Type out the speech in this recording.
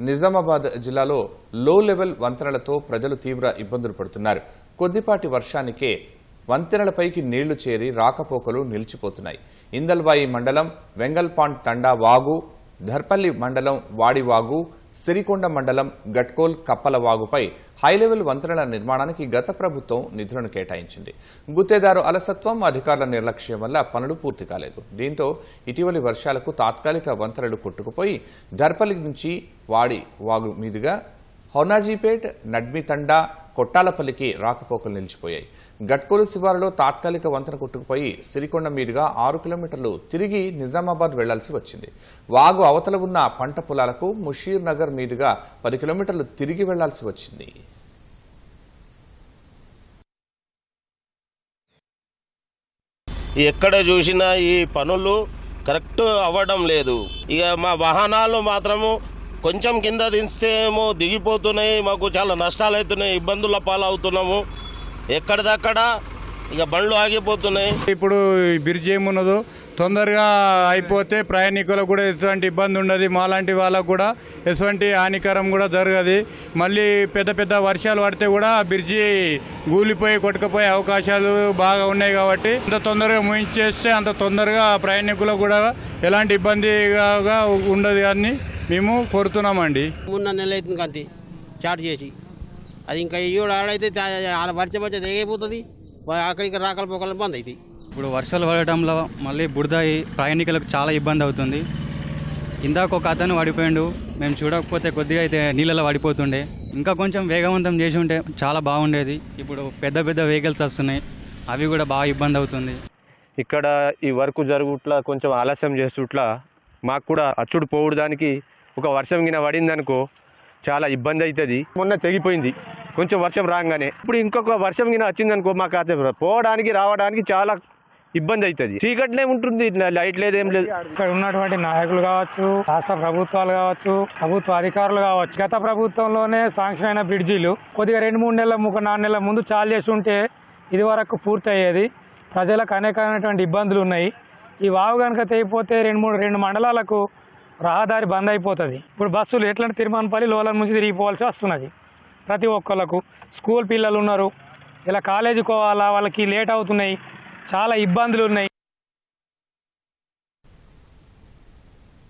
నిజామాబాద్ జిల్లాలో లో లెవెల్ వంతెనలతో ప్రజలు తీవ్ర ఇబ్బందులు పడుతున్నారు. కొద్దిపాటి వర్షానికే వంతెనలపైకి నీళ్ళు చేరి రాకపోకలు నిలిచిపోతున్నాయి. ఇందల్వాయి మండలం వెంగల్పాండ్ తండా వాగు ధర్పల్లి మండలం వాడివాగు సిరికొండ మండలం గట్కోల్ కప్పల వాగుపై హైలెవెల్ వంతెనల నిర్మాణానికి గత ప్రభుత్వం నిధులను కేటాయించింది. గుత్తేదారు అలసత్వం అధికారుల నిర్లక్ష్యం వల్ల పనులు పూర్తి కాలేదు. దీంతో ఇటీవలి వర్షాలకు తాత్కాలిక వంతెనలు కొట్టుకుపోయి దర్పలి నుంచి వాడి వాగు మీదుగా హోనాజీపేట్ నడ్మితండా కొట్టాలపల్లికి రాకపోకలు నిలిచిపోయాయి. గట్కోలు శివారులో తాత్కాలిక వంతెన కొట్టుకుపోయి సిరికొండ మీదుగా ఆరు కిలోమీటర్లు తిరిగి నిజామాబాద్ వెళ్ళాల్సి వచ్చింది. వాగు అవతల ఉన్న పంట పొలాలకు ముషీర్ నగర్ మీదుగా పది కిలోమీటర్లు తిరిగి వెళ్ళాల్సి వచ్చింది. ఎక్కడ చూసినా ఈ పనులు కరెక్ట్ అవ్వడం లేదు. ఇక మా వాహనాలు మాత్రము కొంచెం కింద దించేమో దిగిపోతున్నాయి మాకు చాలా నష్టాలు అవుతున్నాయి ఇబ్బందుల పాలవుతున్నాము. ఎక్కడిదక్కడ ఇక బండ్లు ఆగిపోతున్నాయి. ఇప్పుడు బ్రిడ్జ్ ఏమున్నదో తొందరగా అయిపోతే ప్రయాణికులకు కూడా ఎటువంటి ఇబ్బంది ఉండదు. మాలాంటి వాళ్ళకు కూడా ఎటువంటి హానికరం కూడా జరగదు. మళ్ళీ పెద్ద పెద్ద వర్షాలు పడితే కూడా బ్రిడ్జి గూలిపోయి కొట్టుకుపోయే అవకాశాలు బాగా ఉన్నాయి కాబట్టి అంత తొందరగా ముయించేస్తే అంత తొందరగా ప్రయాణికులకు కూడా ఎలాంటి ఇబ్బందిగా ఉండదు అని మేము కోరుతున్నామండి. మొన్న నెల అవుతుంది కంతి చాట్ చేసి. అది ఇంకా ఇయ్యోడు ఆడైతే ఆడ పరిచే పరిచే తెగైపోతుంది. అక్కడికి రాకల పోకలు బంద్ అవుతాయి. ఇప్పుడు వర్షాలు పడటంలో మళ్ళీ బురద ప్రయాణికులకు చాలా ఇబ్బంది అవుతుంది. ఇందాక ఒక అతను పడిపోయిండు మేము చూడకపోతే కొద్దిగా అయితే నీళ్ళలో పడిపోతుండే ఇంకా కొంచెం వేగవంతం చేసి ఉంటే చాలా బాగుండేది. ఇప్పుడు పెద్ద పెద్ద వెహికల్స్ వస్తున్నాయి. అవి కూడా బాగా ఇబ్బంది అవుతుంది. ఇక్కడ ఈ వర్క్ జరుగుట్లా కొంచెం ఆలస్యం చేస్తుట్లా మాకు కూడా అచ్చుడు పోవడానికి ఒక వర్షం గిన పడిందనుకో చాలా ఇబ్బంది అవుతుంది మొన్న తెగిపోయింది. కొంచెం వర్షం రాగానే. ఇప్పుడు ఇంకొక వర్షం గిన వచ్చిందనుకో మాకు అదే పోవడానికి రావడానికి చాలా ఇబ్బంది అవుతుంది చీకట్లే ఉంటుంది. ఇట్లా లైట్ లేదు ఏం లేదు. ఇక్కడ ఉన్నటువంటి నాయకులు కావచ్చు రాష్ట్ర ప్రభుత్వాలు కావచ్చు ప్రభుత్వ అధికారులు కావచ్చు గత ప్రభుత్వంలోనే శాంక్షన్ అయిన బ్రిడ్జీలు కొద్దిగా రెండు మూడు నెలల ముఖ నాలుగు నెలల ముందు చాలు చేసి ఉంటే ఇది వరకు పూర్తి అయ్యేది ప్రజలకు అనేకమైనటువంటి ఇబ్బందులు ఉన్నాయి. ఈ వావు కనుక తెగిపోతే రెండు మూడు రెండు మండలాలకు రహదారి బంద్ అయిపోతుంది. ఇప్పుడు బస్సులు ఎట్లంటే తిరుమలపల్లి లోలన్ నుంచి తిరిగిపోవాల్సి వస్తున్నది. ప్రతి ఒక్కళ్ళకు స్కూల్ పిల్లలు ఉన్నారు. ఇలా కాలేజీకి పోవాలా వాళ్ళకి లేట్ అవుతున్నాయి. చాలా ఇబ్బందులు ఉన్నాయి.